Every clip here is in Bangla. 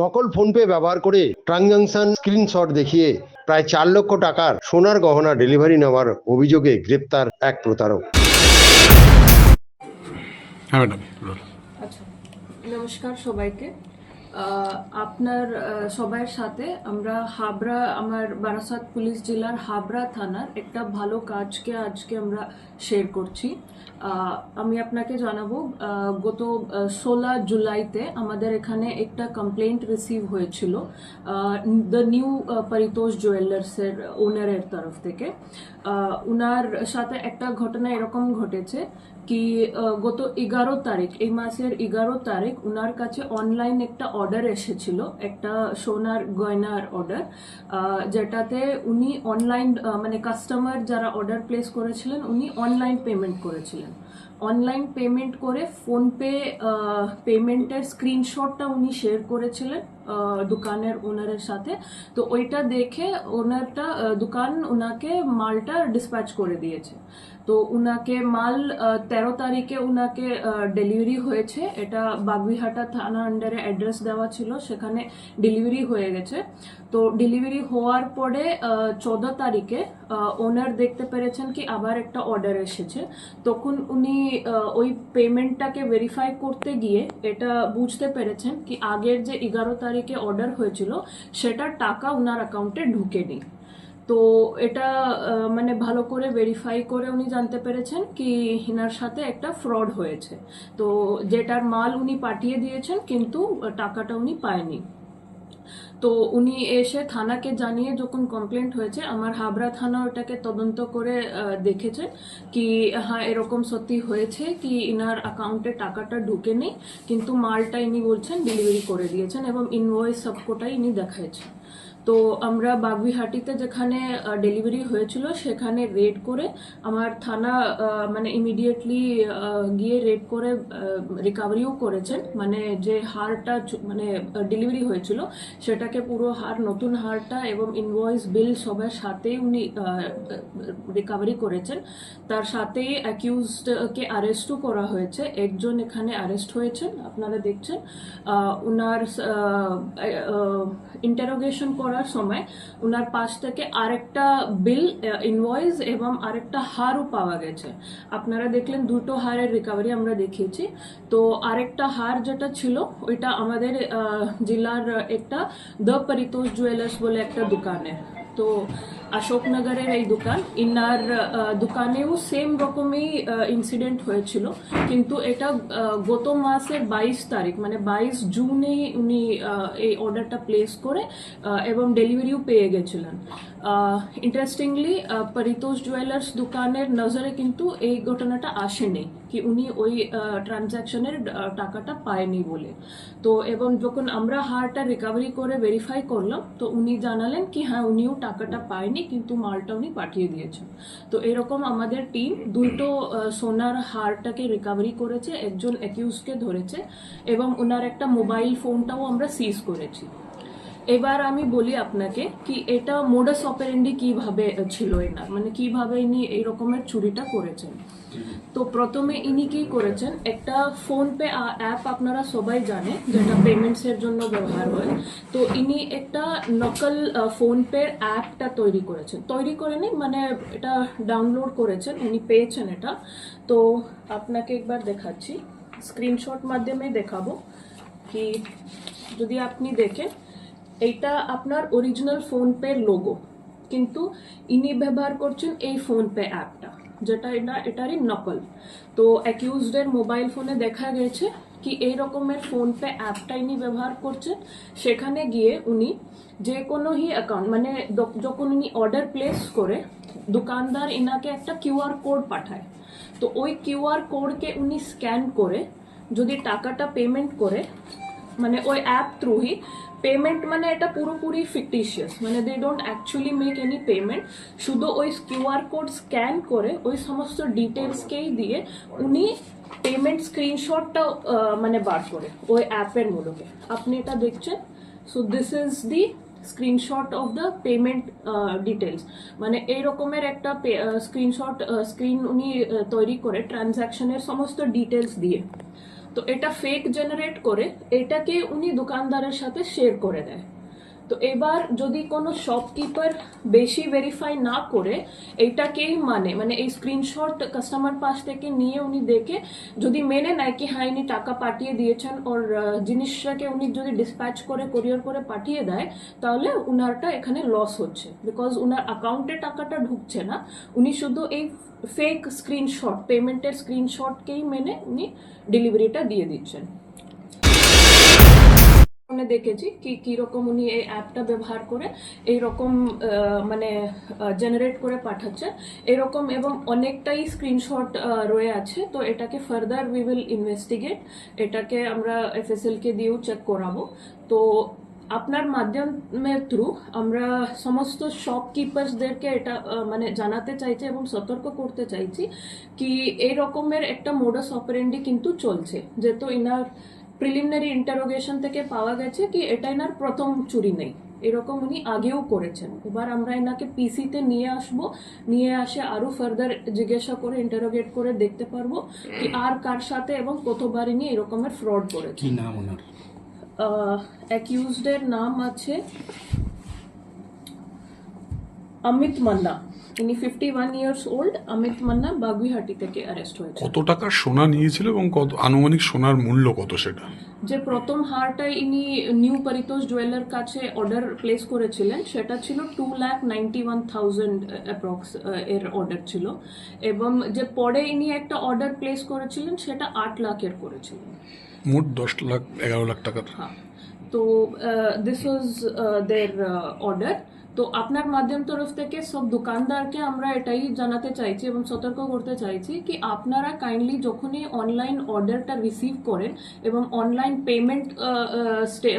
নকল ফোনপে ব্যবহার করে ট্রানজাকশন স্ক্রিনশট দেখিয়ে প্রায় চার লক্ষ টাকার সোনার গহনা ডেলিভারি নেওয়ার অভিযোগে গ্রেপ্তার এক প্রতারক। হ্যাঁ ম্যাডাম আচ্ছা নমস্কার সবাইকে। আপনার সবার সাথে আমরা হাবড়া, আমার বারাসাত পুলিশ জেলার হাবড়া থানার একটা ভালো কাজকে আজকে আমরা শেয়ার করছি। আমি আপনাকে জানাব গত ষোলো জুলাইতে আমাদের এখানে একটা কমপ্লেন্ট রিসিভ হয়েছিল দ্য নিউ পরিতোষ জুয়েলার্সের ওনারের তরফ থেকে। ওনার সাথে একটা ঘটনা এরকম ঘটেছে কি গত এগারো তারিখ এই মাসের এগারো তারিখ ওনার কাছে অনলাইন একটা অর্ডার এসেছিল, একটা সোনার গয়নার অর্ডার যেটাতে উনি অনলাইন মানে কাস্টমার যারা অর্ডার প্লেস করেছিলেন, উনি অনলাইন পেমেন্ট করেছিলেন। অনলাইন পেমেন্ট করে ফোনপে পেমেন্টের স্ক্রিনশটটা উনি শেয়ার করেছিলেন দোকানের ওনারের সাথে। তো ওইটা দেখে ওনারটা দোকান ওনাকে মালটা ডিসপ্যাচ করে দিয়েছে। তো উনাকে মাল তেরো তারিখে উনাকে ডেলিভারি হয়েছে। এটা বাগুইহাটা থানা আন্ডারে অ্যাড্রেস দেওয়া ছিল, সেখানে ডেলিভারি হয়ে গেছে। তো ডেলিভারি হওয়ার পরে চোদ্দ তারিখে ওনার দেখতে পেরেছেন কি আবার একটা অর্ডার এসেছে। তখন উনি ওই পেমেন্টটাকে ভেরিফাই করতে গিয়ে এটা বুঝতে পেরেছেন কি আগের যে এগারো তারিখে অর্ডার হয়েছিল সেটার টাকা ওনার অ্যাকাউন্টে ঢুকেনি। তো এটা মানে ভালো করে ভেরিফাই করে উনি জানতে পেরেছেন কি হিনার সাথে একটা ফ্রড হয়েছে। তো যেটার মাল উনি পাঠিয়ে দিয়েছেন, কিন্তু টাকাটা উনি পায়নি। তো উনি এসে থানাকে জানিয়ে যখন কমপ্লেন্ট হয়েছে, আমার হাবরা থানা ওটাকে তদন্ত করে দেখেছে কি হ্যাঁ এরকম সত্যি হয়েছে কি ইনার অ্যাকাউন্টে টাকাটা ঢুকে নেই কিন্তু মালটা ইনি বলছেন ডেলিভারি করে দিয়েছেন এবং ইনভয়েস সবকটাই ইনি দেখাইছেন। তো আমরা বাগুইহাটিতে যেখানে ডেলিভারি হয়েছিল, সেখানে রেড করে আমার থানা মানে ইমিডিয়েটলি গিয়ে রেড করে রিকাভারিও করেছেন। মানে যে হারটা মানে ডেলিভারি হয়েছিল, সেটাকে পুরো হার, নতুন হারটা এবং ইনভয়েস বিল সবার সাথেই উনি রিকাভারি করেছেন। তার সাথেই অ্যাকিউজডকে অ্যারেস্টও করা হয়েছে। একজন এখানে অ্যারেস্ট হয়েছেন, আপনারা দেখছেন। উনার ইন্টারোগেশন করার সময় উনার পাশ থেকে আরেকটা বিল ইনভয়েস এবং আরেকটা হারও পাওয়া গেছে। আপনারা দেখলেন দুটো হারের রিকভারি আমরা দেখিয়েছি। তো আরেকটা হার যেটা ছিল, ওইটা আমাদের জেলার একটা দ্য পরিতোষ জুয়েলার্স বলে একটা দোকানের। তো অশোকনগরের এই দোকান। ইনার দোকানেও সেম রকমই ইনসিডেন্ট হয়েছিল। কিন্তু এটা গত মাসের বাইশ তারিখ মানে বাইশ জুনেই উনি এই অর্ডারটা প্লেস করে এবং ডেলিভারিও পেয়ে গেছিলেন। ইন্টারেস্টিংলি পরিতোষ জুয়েলার্স দোকানের নজরে কিন্তু এই ঘটনাটা আসেনি। কি উনি ওই ট্রানজ্যাকশনের টাকাটা পায়নি বলে। তো এবং যখন আমরা হারটা রিকভারি করে ভেরিফাই করলাম, তো উনি জানালেন কি হ্যাঁ উনিও টাকাটা পায়নি, কিন্তু মালটা উনি পাঠিয়ে দিয়েছেন। তো এরকম আমাদের টিম দুটো সোনার হারটাকে রিকভারি করেছে, একজন অ্যাকিউজকে ধরেছে, এবং ওনার একটা মোবাইল ফোনটাও আমরা সিজ করেছি। এবার আমি বলি আপনাকে কি এটা মোডাস অপারেন্ডি কীভাবে ছিল এনার? মানে কীভাবে ইনি এই রকমের চুরিটা করেছেন? তো প্রথমে ইনি কি করেছেন? একটা ফোন পে অ্যাপ আপনারা সবাই জানে যেটা পেমেন্টস এর জন্য ব্যবহার হয়। তো ইনি একটা নকল ফোন পে অ্যাপটা তৈরি করেছেন। তৈরি করেনি মানে এটা ডাউনলোড করেছেন উনি পেয়েছেন এটা। তো আপনাকে একবার দেখাচ্ছি। স্ক্রিনশট মাধ্যমে দেখাবো। কি যদি আপনি দেখেন এইটা আপনার অরিজিনাল ফোনপের লোগো কিন্তু ইনি ব্যবহার করছেন এই ফোনপে অ্যাপটা যেটা এটা, এটারই নকল। তো অ্যাকিউজডের মোবাইল ফোনে দেখা গেছে কি এই রকমের ফোনপে অ্যাপটা ইনি ব্যবহার করছেন। সেখানে গিয়ে উনি যে কোনোই অ্যাকাউন্ট মানে যখন উনি অর্ডার প্লেস করে, দোকানদার ইনাকে একটা কিউআর কোড পাঠায়। তো ওই কিউআর কোডকে উনি স্ক্যান করে, যদি টাকাটা পেমেন্ট করে মানে ওই অ্যাপ থ্রুই পেমেন্ট মানে এটা পুরোপুরি ফিকটিশিয়াস মানে they don't actually make any payment শুধু ওই কিউআর কোড স্ক্যান করে ওই সমস্ত ডিটেলসকেই দিয়ে উনি পেমেন্ট স্ক্রিনশটটা মানে বার করে ওই অ্যাপের মূলকে। আপনি এটা দেখছেন? So this is the screenshot of the payment details মানে এই রকমের একটা স্ক্রিনশট স্ক্রিন উনি তৈরি করে ট্রানজ্যাকশনের সমস্ত ডিটেলস দিয়ে। তো এটা ফেক জেনারেট করে, এটাকে উনি দোকানদারের সাথে শেয়ার করে দেয়। তো এবার যদি কোনো শপকিপার বেশি ভেরিফাই না করে এইটাকেই মানে মানে এই স্ক্রিনশট কাস্টমার পাশ থেকে নিয়ে উনি দেখে যদি মেনে নেয় কি হ্যাঁ ইনি টাকা পাঠিয়ে দিয়েছেন ওর জিনিসটাকে উনি যদি ডিসপ্যাচ করে কোরিয়ার করে পাঠিয়ে দেয়, তাহলে উনারটা এখানে লস হচ্ছে। বিকজ উনার অ্যাকাউন্টে টাকাটা ঢুকছে না, উনি শুধু এই ফেক স্ক্রিনশট পেমেন্টের স্ক্রিনশটকেই মেনে উনি ডেলিভারিটা দিয়ে দিচ্ছেন। ফোনে দেখেছি কি কীরকম উনি এই অ্যাপটা ব্যবহার করে এইরকম মানে জেনারেট করে পাঠাচ্ছে। এরকম এবং অনেকটাই স্ক্রিনশট রয়ে আছে। তো এটাকে ফার্দার উই উইল ইনভেস্টিগেট এটাকে আমরা এফএসএল কে দিয়েও চেক করাবো। তো আপনার মাধ্যমের থ্রু আমরা সমস্ত শপকিপার্সদেরকে এটা মানে জানাতে চাইছি এবং সতর্ক করতে চাইছি কি, এই রকমের একটা মোডাস অপারেন্ডি কিন্তু চলছে। যেহেতু ইনার প্রিলিমিনারি ইন্টারোগেশন থেকে পাওয়া গেছে কি এটা এনার প্রথম চুরি নেই। এরকম উনি আগেও করেছেন। এবার আমরা এনাকে পিসিতে নিয়ে আসব। নিয়ে আসে আরও ফার্দার জিজ্ঞাসা করে ইন্টারোগেট করে দেখতে পারব কি আর কার সাথে এবং কতবার ইনি এরকমের ফ্রড করেছে কি নাম ওনার? অ্যাকিউজডের নাম আছে অমিত মান্না। ইনি fifty one years old Amit Manna Baguiati থেকে অ্যারেস্ট হয়েছে কত টাকা সোনা নিয়েছিল এবং কত আনুমানিক সোনার মূল্য কত সেটা? যে প্রথম হারটা ইনি নিউ পরিতোষ জুয়েলার কাছে অর্ডার প্লেস করেছিলেন সেটা ছিল two lakh ninety one thousand approx এর অর্ডার ছিল। এবং যে পরে ইনি একটা অর্ডার প্লেস করেছিলেন সেটা আট লাখের করেছিলেন। মোট দশ লাখ এগারো লাখ টাকা। হ্যাঁ। তো দিস ওয়াজ দের অর্ডার তো আপনার মাধ্যম তরফ থেকে সব দোকানদারকে আমরা এটাই জানাতে চাইছি এবং সতর্ক করতে চাইছি কি আপনারা কাইন্ডলি যখনই অনলাইন অর্ডারটা রিসিভ করেন এবং অনলাইন পেমেন্ট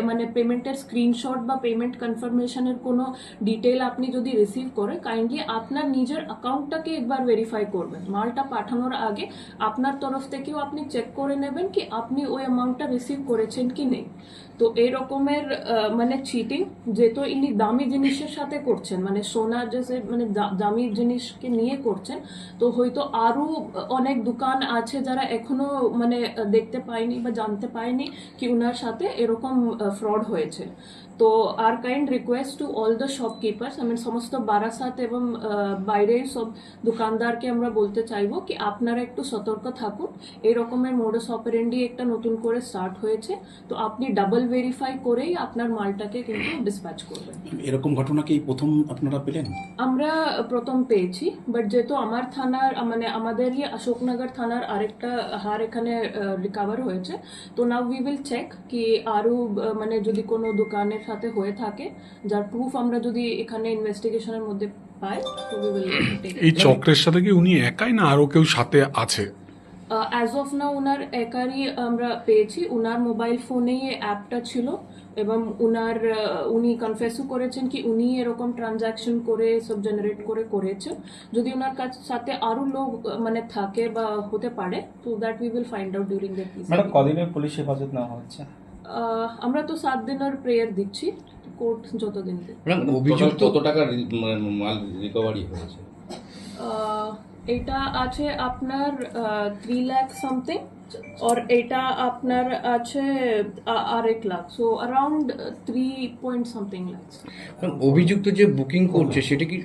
মানে পেমেন্টের স্ক্রিনশট বা পেমেন্ট কনফার্মেশনের কোনো ডিটেল আপনি যদি রিসিভ করেন কাইন্ডলি আপনার নিজের অ্যাকাউন্টটাকে একবার ভেরিফাই করবেন। মালটা পাঠানোর আগে আপনার তরফ থেকেও আপনি চেক করে নেবেন কি আপনি ওই অ্যামাউন্টটা রিসিভ করেছেন কি নেই। তো এই রকমের মানে চিটিং যেহেতু ইনি দামি জিনিসের সাথে করছেন মানে সোনার যে মানে দামি জিনিসকে নিয়ে করছেন, তো হয়তো আরও অনেক দোকান আছে যারা এখনও মানে দেখতে পায়নি বা জানতে পায়নি কি উনার সাথে এরকম ফ্রড হয়েছে। তো our kind request to all the shopkeepers আমি সমস্ত বারাসাত এবং বাইরের সব দোকানদারকে আমরা বলতে চাইব কি আপনারা একটু সতর্ক থাকুন। এই রকমের মোডাস অপারেন্ডি একটা নতুন করে স্টার্ট হয়েছে, তো আপনি ডাবল ভেরিফাই করেই আপনার মালটাকে কিন্তু ডিসপ্যাচ করবেন। এরকম ঘটনা কি প্রথম আপনারা পেলেন? আমরা প্রথম পেয়েছি বাট যেহেতু আমার থানার মানে আমাদেরই অশোকনগর থানার আরেকটা হার এখানে রিকাভার হয়েছে তো নাও উই উইল চেক কি আরও মানে যদি কোনো দোকানের সাথে হয়ে থাকে যার প্রুফ আমরা যদি এখানে ইনভেস্টিগেশনের মধ্যে পাই তো উই উইল এই চক্রের সাথে কি উনি একাই না আরও কেউ সাথে আছে? অ্যাজ অফ না ওনার একারই আমরা পেয়েছি। ওনার মোবাইল ফোনেই এই অ্যাপটা ছিল এবং ওনার উনি কনফেসও করেছেন কি উনি এরকম ট্রানজাকশন করে সব জেনারেট করে করেছেন। যদি ওনার কাছ সাথে আরও লোক মানে থাকে বা হতে পারে তো that we will find out during the madam কদিনের পুলিশ হেফাজত নেওয়া হচ্ছে? আমরা তো সাত দিনের প্রেয়ার দিচ্ছি কোর্ট যতদিন দেয় ম্যাডাম অভিযুক্ত কত টাকা মানে মাল রিকভারি হয়েছে? আহ, এটা আছে আপনার থ্রি লাখ সামথিং আর এটা আপনার আছে আরেক lakh so around three point something lakhs অভিযুক্ত যে বুকিং করছে সেটা কি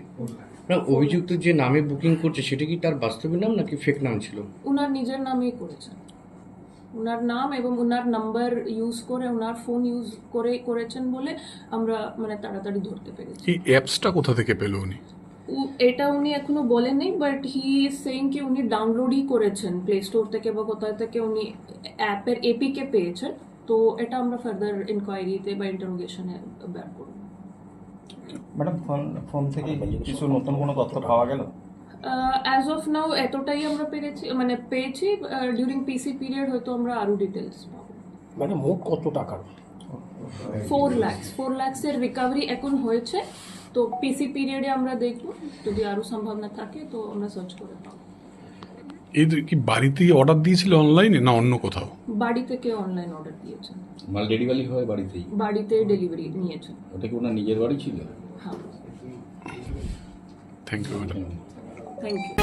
না অভিযুক্ত যে নামে বুকিং করছে সেটা কি তার বাস্তবিক নাম নাকি ফেক নাম ছিল? উনার নিজের নামেই করেছেন উনার নাম এবং উনার নাম্বার ইউজ করে উনার ফোন ইউজ করে করেছেন বলে আমরা মানে তাড়াতাড়ি ধরতে পেরেছি। এই অ্যাপসটা কোথা থেকে পেল উনি? এটা উনি এখনও বলেননি বাট হি সেইং কি উনি ডাউনলোডই করেছেন প্লে স্টোর থেকে বা কোথায় থেকে উনি অ্যাপের এপিকে পেয়েছেন তো এটা আমরা ফার্দার ইনকোয়ারিতে বা ইন্টারোগেশনে বের করব। ম্যাডাম ফোন ফোন থেকে কিছু নতুন কোনো তথ্য পাওয়া গেল? অ্যাজ অফ নাও এতটাই আমরা পেরেছি মানে পেয়েছি ডিউরিং পিসি পিরিয়ড হয়তো আমরা আরও ডিটেলস পাবো। মানে মোট কত টাকার? ফোর ল্যাক্স ফোর ল্যাক্সের রিকভারি এখন হয়েছে। তো পিসি পিরিয়ডে আমরা দেখব যদি আরও সম্ভাবনা থাকে তো আমরা সার্চ করে পাবো। এদের কি বাড়িতে অর্ডার দিয়েছিল অনলাইনে না অন্য কোথাও? বাড়িতে থেকে অনলাইন অর্ডার দিয়েছেন? মাল ডেলিভারি হয় বাড়িতেই। বাড়িতে ডেলিভারি নিয়েছেন। ওটা কি ওনার নিজের বাড়ি ছিল? হ্যাঁ। Thank you madam thank you